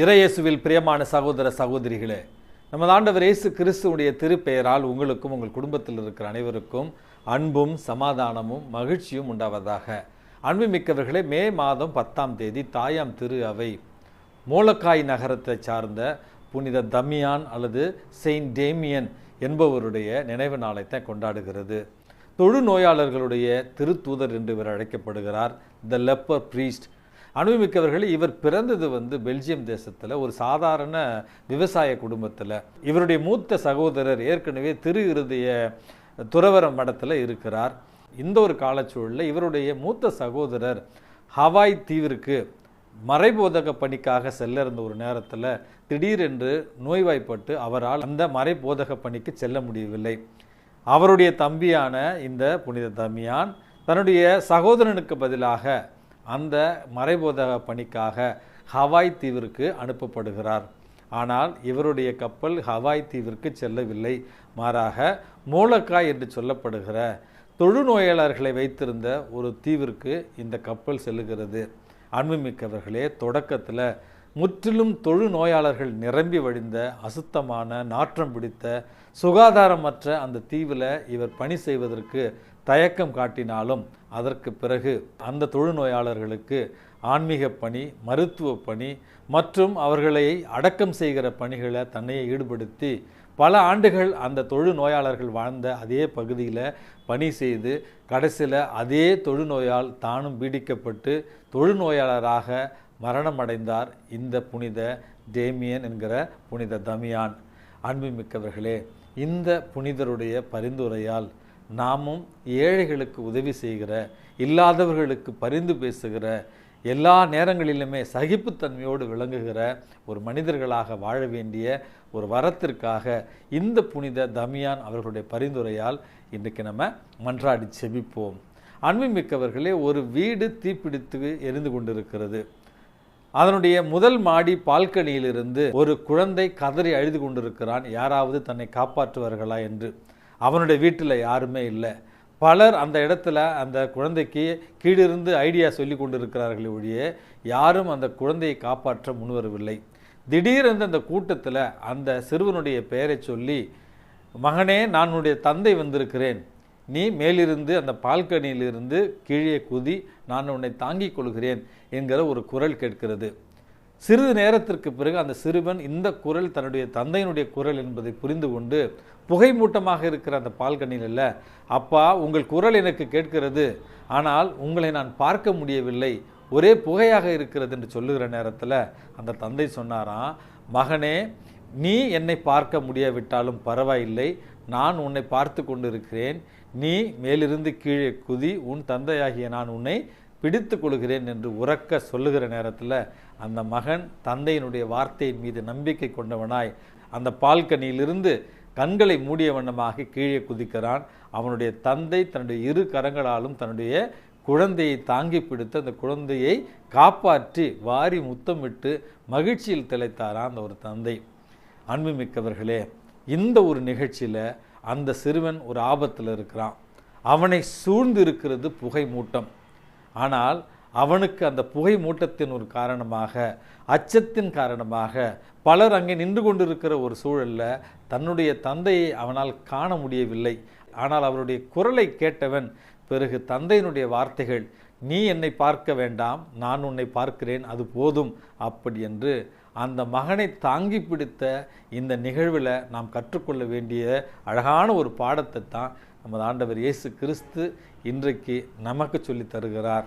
இறையேசுவில் பிரியமான சகோதர சகோதரிகளே நமது ஆண்டவர் இயேசு கிறிஸ்துவனுடைய திருப்பெயரால் உங்களுக்கும் உங்கள் குடும்பத்தில் இருக்கிற அனைவருக்கும் அன்பும் சமாதானமும் மகிழ்ச்சியும் உண்டாவதாக. அன்புமிக்கவர்களே மே மாதம் பத்தாம் தேதி தாயாம் திரு அவை மூலக்காய் நகரத்தை சார்ந்த புனித தமியான் அல்லது செயின்ட் டேமியன் என்பவருடைய நினைவு நாளைத்தான் கொண்டாடுகிறது. தொழு நோயாளர்களுடைய திருத்தூதர் என்று இவர் அழைக்கப்படுகிறார் த லெப்பர் பிரீஸ்ட். அனுபவிமிக்கவர்கள் இவர் பிறந்தது வந்து பெல்ஜியம் தேசத்தில் ஒரு சாதாரண விவசாய குடும்பத்தில். இவருடைய மூத்த சகோதரர் ஏற்கனவே திரு இருதய துறவரம் மடத்தில் இருக்கிறார். இந்த ஒரு காலச்சூழலில் இவருடைய மூத்த சகோதரர் ஹவாய் தீவிற்கு மறைபோதக பணிக்காக செல்ல இருந்த ஒரு நேரத்தில் திடீரென்று நோய்வாய்ப்பட்டு அவரால் அந்த மறைபோதக பணிக்கு செல்ல முடியவில்லை. அவருடைய தம்பியான இந்த புனித தம்பியான் தன்னுடைய சகோதரனுக்கு பதிலாக அந்த மறைபோதக பணிக்காக ஹவாய் தீவிற்கு அனுப்பப்படுகிறார். ஆனால் இவருடைய கப்பல் ஹவாய் தீவிற்கு செல்லவில்லை. மாறாக மூலக்காய் என்று சொல்லப்படுகிற தொழுநோயாளர்களை வைத்திருந்த ஒரு தீவிற்கு இந்த கப்பல் செல்லுகிறது. அன்புமிக்கவர்களே தொடக்கத்தில் முற்றிலும் தொழு நோயாளர்கள் நிரம்பி வழிந்த அசுத்தமான நாற்றம் பிடித்த சுகாதாரமற்ற அந்த தீவில் இவர் பணி செய்வதற்கு தயக்கம் காட்டினாலும் அதற்கு பிறகு அந்த தொழுநோயாளர்களுக்கு ஆன்மீக பணி மருத்துவ பணி மற்றும் அவர்களை அடக்கம் செய்கிற பணிகளை தன்னையை ஈடுபடுத்தி பல ஆண்டுகள் அந்த தொழு நோயாளர்கள் வாழ்ந்த அதே பகுதியில் பணி செய்து கடைசியில் அதே தொழுநோயால் தானும் பீடிக்கப்பட்டு தொழுநோயாளராக மரணமடைந்தார் இந்த புனித டேமியன் என்கிற புனித தமியான். அன்புமிக்கவர்களே இந்த புனிதருடைய பரிந்துரையால் நாமும் ஏழைகளுக்கு உதவி செய்கிற இல்லாதவர்களுக்கு பரிந்து பேசுகிற எல்லா நேரங்களிலுமே சகிப்புத்தன்மையோடு விளங்குகிற ஒரு மனிதர்களாக வாழ வேண்டிய ஒரு வரத்திற்காக இந்த புனித தமியான் அவர்களுடைய பரிந்துரையால் இன்றைக்கு நம்ம மன்றாடி செபிப்போம். அன்புமிக்கவர்களே ஒரு வீடு தீப்பிடித்து எரிந்து கொண்டிருக்கிறது. அதனுடைய முதல் மாடி பால்கனியிலிருந்து ஒரு குழந்தை கதறி அழுது கொண்டிருக்கிறான். யாராவது தன்னை காப்பாற்றுவார்களா என்று. அவனுடைய வீட்டில் யாருமே இல்லை. பலர் அந்த இடத்துல அந்த குழந்தைக்கு கீழிருந்து ஐடியா சொல்லி கொண்டிருக்கிறார்களே ஒழிய யாரும் அந்த குழந்தையை காப்பாற்ற முன்வரவில்லை. திடீரென்று அந்த கூட்டத்தில் அந்த சிறுவனுடைய பெயரை சொல்லி மகனே நான் உன்னுடைய தந்தை வந்திருக்கிறேன். நீ மேலிருந்து அந்த பால்கனியிலிருந்து கீழே குதி நான் உன்னை தாங்கிக் கொள்கிறேன் என்கிற ஒரு குரல் கேட்கிறது. சிறிது நேரத்திற்கு பிறகு அந்த சிறுவன் இந்த குரல் தன்னுடைய தந்தையினுடைய குரல் என்பதை புரிந்து கொண்டு புகை மூட்டமாக இருக்கிற அந்த பால்கனியில் இல்லை அப்பா உங்கள் குரல் எனக்கு கேட்கிறது. ஆனால் உங்களை நான் பார்க்க முடியவில்லை. ஒரே புகையாக இருக்கிறது என்று சொல்லுகிற நேரத்தில் அந்த தந்தை சொன்னாராம் மகனே நீ என்னை பார்க்க முடியாவிட்டாலும் பரவாயில்லை. நான் உன்னை பார்த்து கொண்டிருக்கிறேன். நீ மேலிருந்து கீழே குதி உன் தந்தையாகிய நான் உன்னை பிடித்து கொள்கிறேன் என்று உறக்க சொல்லுகிற நேரத்தில் அந்த மகன் தந்தையினுடைய வார்த்தையின் மீது நம்பிக்கை கொண்டவனாய் அந்த பால்கனியிலிருந்து கண்களை மூடிய வண்ணமாக கீழே குதிக்கிறான். அவனுடைய தந்தை தன்னுடைய இரு கரங்களாலும் தன்னுடைய குழந்தையை தாங்கி பிடித்து அந்த குழந்தையை காப்பாற்றி வாரி முத்தமிட்டு மகிழ்ச்சியில் திளைத்தாரான் அந்த ஒரு தந்தை. அன்புமிக்கவர்களே இந்த ஒரு நிகழ்ச்சியில் அந்த சிறுவன் ஒரு ஆபத்தில் இருக்கிறான். அவனை சூழ்ந்து இருக்கிறது புகை மூட்டம். ஆனால் அவனுக்கு அந்த புகை மூட்டத்தின் ஒரு காரணமாக அச்சத்தின் காரணமாக பலர் அங்கே நின்று கொண்டிருக்கிற ஒரு சூழல்ல தன்னுடைய தந்தையை அவனால் காண முடியவில்லை. ஆனால் அவருடைய குரலை கேட்டவன் பிறகு தந்தையினுடைய வார்த்தைகள் நீ என்னை பார்க்க வேண்டாம் நான் உன்னை பார்க்கிறேன் அது போதும் அப்படி என்று அந்த மகனை தாங்கி பிடித்த இந்த நிகழ்வில் நாம் கற்றுக்கொள்ள வேண்டிய அழகான ஒரு பாடத்தை தான் நமது ஆண்டவர் இயேசு கிறிஸ்து இன்றைக்கு நமக்கு சொல்லித் தருகிறார்.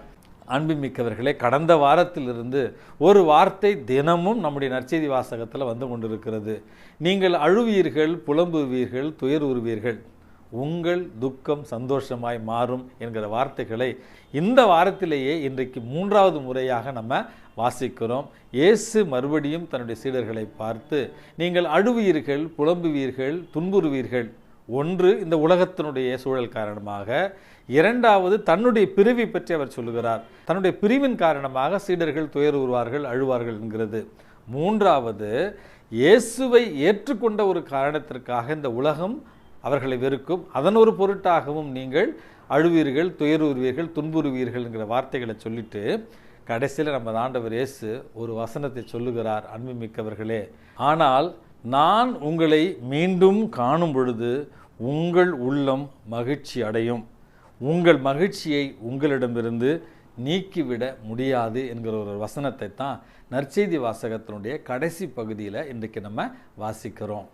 அன்புமிக்கவர்களே கடந்த வாரத்திலிருந்து ஒரு வார்த்தை தினமும் நம்முடைய நற்செய்தி வாசகத்தில் வந்து கொண்டிருக்கிறது. நீங்கள் அழுவீர்கள் புலம்புவீர்கள் துயருவீர்கள் உங்கள் துக்கம் சந்தோஷமாய் மாறும் என்கிற வார்த்தைகளை இந்த வாரத்திலேயே இன்றைக்கு மூன்றாவது முறையாக நம்ம வாசிக்கிறோம். இயேசு மறுபடியும் தன்னுடைய சீடர்களை பார்த்து நீங்கள் அழுவீர்கள் புலம்புவீர்கள் துன்புறுவீர்கள். ஒன்று இந்த உலகத்தினுடைய சூழல் காரணமாக. இரண்டாவது தன்னுடைய பிரிவை பற்றி அவர் சொல்லுகிறார். தன்னுடைய பிரிவின் காரணமாக சீடர்கள் துயருவார்கள் அழுவார்கள் என்கிறது. மூன்றாவது இயேசுவை ஏற்றுக்கொண்ட ஒரு காரணத்திற்காக இந்த உலகம் அவர்களை வெறுக்கும். அதன் ஒரு பொருட்டாகவும் நீங்கள் அழுவீர்கள் துயருவீர்கள் துன்புறுவீர்கள் என்கிற வார்த்தைகளை சொல்லிட்டு கடைசியில் நம்ம ஆண்டவர் இயேசு ஒரு வசனத்தை சொல்லுகிறார் அன்புமிக்கவர்களே. ஆனால் நான் உங்களை மீண்டும் காணும் பொழுது உங்கள் உள்ளம் மகிழ்ச்சி அடையும். உங்கள் மகிழ்ச்சியை உங்களிடமிருந்து நீக்கிவிட முடியாது என்கிற ஒரு வசனத்தை தான் நற்செய்தி வாசகத்தினுடைய கடைசி பகுதியில் இன்றைக்கு நம்ம வாசிக்கிறோம்.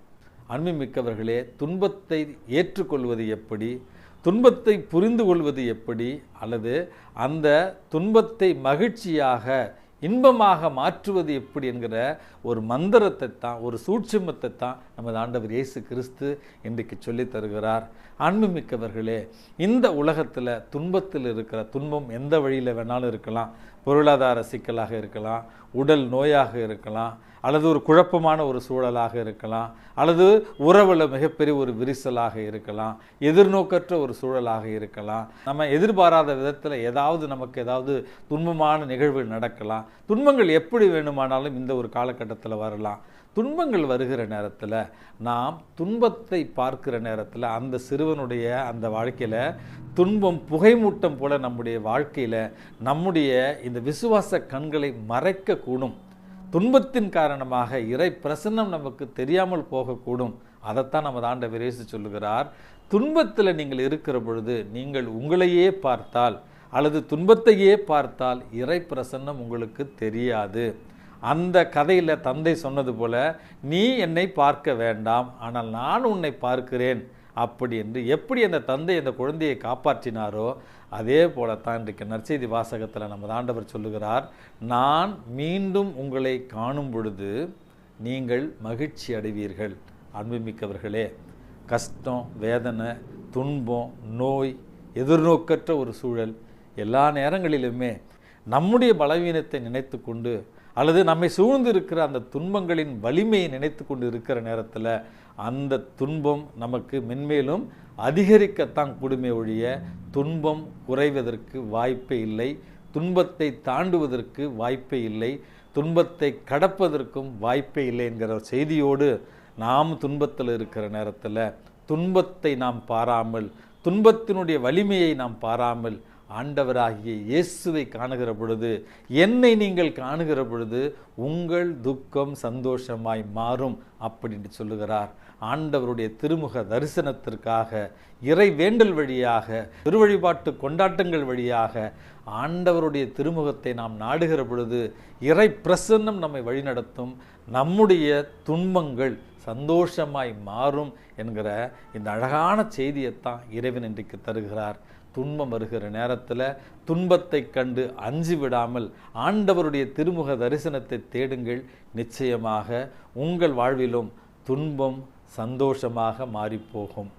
அன்புமிக்கவர்களே துன்பத்தை ஏற்றுக்கொள்வது எப்படி? துன்பத்தை புரிந்து கொள்வது எப்படி? அல்லது அந்த துன்பத்தை மகிழ்ச்சியாக இன்பமாக மாற்றுவது எப்படி என்கிற ஒரு மந்திரத்தை தான் ஒரு சூட்சுமத்தை தான் நமது ஆண்டவர் இயேசு கிறிஸ்து இன்றைக்கு சொல்லித் தருகிறார். அன்புமிக்கவர்களே இந்த உலகத்தில் துன்பத்தில் இருக்கிற துன்பம் எந்த வழியில் வேணாலும் இருக்கலாம். பொருளாதார சிக்கலாக இருக்கலாம் உடல் நோயாக இருக்கலாம் அல்லது ஒரு குழப்பமான ஒரு சூழலாக இருக்கலாம் அல்லது உறவில் மிகப்பெரிய ஒரு விரிசலாக இருக்கலாம் எதிர்நோக்கற்ற ஒரு சூழலாக இருக்கலாம். நம்ம எதிர்பாராத விதத்தில் ஏதாவது நமக்கு ஏதாவது துன்பமான நிகழ்வு நடக்கலாம். துன்பங்கள் எப்படி வேணுமானாலும் இந்த ஒரு காலகட்டத்தில் வரலாம். துன்பங்கள் வருகிற நேரத்தில் நாம் துன்பத்தை பார்க்கிற நேரத்தில் அந்த சிறுவனுடைய அந்த வாழ்க்கையில் துன்பம் புகைமூட்டம் போல நம்முடைய வாழ்க்கையில் நம்முடைய இந்த விசுவாச கண்களை மறைக்கக்கூடும். துன்பத்தின் காரணமாக இறை பிரசன்னம் நமக்கு தெரியாமல் போகக்கூடும். அதைத்தான் நமது ஆண்டவர் இயேசு சொல்லுகிறார் துன்பத்தில் நீங்கள் இருக்கிற பொழுது நீங்கள் உங்களையே பார்த்தால் அல்லது துன்பத்தையே பார்த்தால் இறை பிரசன்னம் உங்களுக்கு தெரியாது. அந்த கதையில் தந்தை சொன்னது போல நீ என்னை பார்க்க வேண்டாம் ஆனால் நான் உன்னை பார்க்கிறேன். அப்படி என்று எப்படி அந்த தந்தை அந்த குழந்தையை காப்பாற்றினாரோ அதே போலத்தான் இன்றைக்கு நற்செய்தி வாசகத்தில் நமது ஆண்டவர் சொல்லுகிறார் நான் மீண்டும் உங்களை காணும் பொழுது நீங்கள் மகிழ்ச்சி அடைவீர்கள் அன்புமிக்கவர்களே. கஷ்டம் வேதனை துன்பம் நோய் எதிர்நோக்கற்ற ஒரு சூழல் எல்லா நேரங்களிலுமே நம்முடைய பலவீனத்தை நினைத்து கொண்டு அல்லது நம்மை சூழ்ந்து இருக்கிற அந்த துன்பங்களின் வலிமையை நினைத்து கொண்டு இருக்கிற நேரத்தில் அந்த துன்பம் நமக்கு மென்மேலும் அதிகரிக்கத்தான் கூடுமே ஒழிய துன்பம் குறைவதற்கு வாய்ப்பே இல்லை. துன்பத்தை தாண்டுவதற்கு வாய்ப்பே இல்லை. துன்பத்தை கடப்பதற்கும் வாய்ப்பே இல்லை என்கிற செய்தியோடு நாம் துன்பத்தில் இருக்கிற நேரத்தில் துன்பத்தை நாம் பாராமல் துன்பத்தினுடைய வலிமையை நாம் பாராமல் ஆண்டவராகிய இயேசுவை காணுகிற பொழுது என்னை நீங்கள் காணுகிற பொழுது உங்கள் துக்கம் சந்தோஷமாய் மாறும் அப்படின்னு சொல்லுகிறார். ஆண்டவருடைய திருமுக தரிசனத்திற்காக இறை வேண்டல் வழியாக திருவழிபாட்டு கொண்டாட்டங்கள் வழியாக ஆண்டவருடைய திருமுகத்தை நாம் நாடுகிற பொழுது இறை பிரசன்னம் நம்மை வழிநடத்தும் நம்முடைய துன்பங்கள் சந்தோஷமாய் மாறும் என்கிற இந்த அழகான செய்தியைத்தான் இறைவன் இன்றைக்கு தருகிறார். துன்பம் வருகிற நேரத்தில் துன்பத்தை கண்டு அஞ்சு விடாமல் ஆண்டவருடைய திருமுக தரிசனத்தை தேடுங்கள். நிச்சயமாக உங்கள் வாழ்விலும் துன்பம் சந்தோஷமாக மாறிப்போகும்.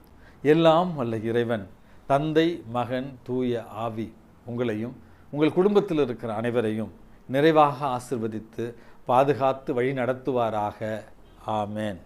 எல்லாம் வல்ல இறைவன் தந்தை மகன் தூய ஆவி உங்களையும் உங்கள் குடும்பத்தில் இருக்கிற அனைவரையும் நிறைவாக ஆசிர்வதித்து பாதுகாத்து வழி நடத்துவாராக. ஆமேன்.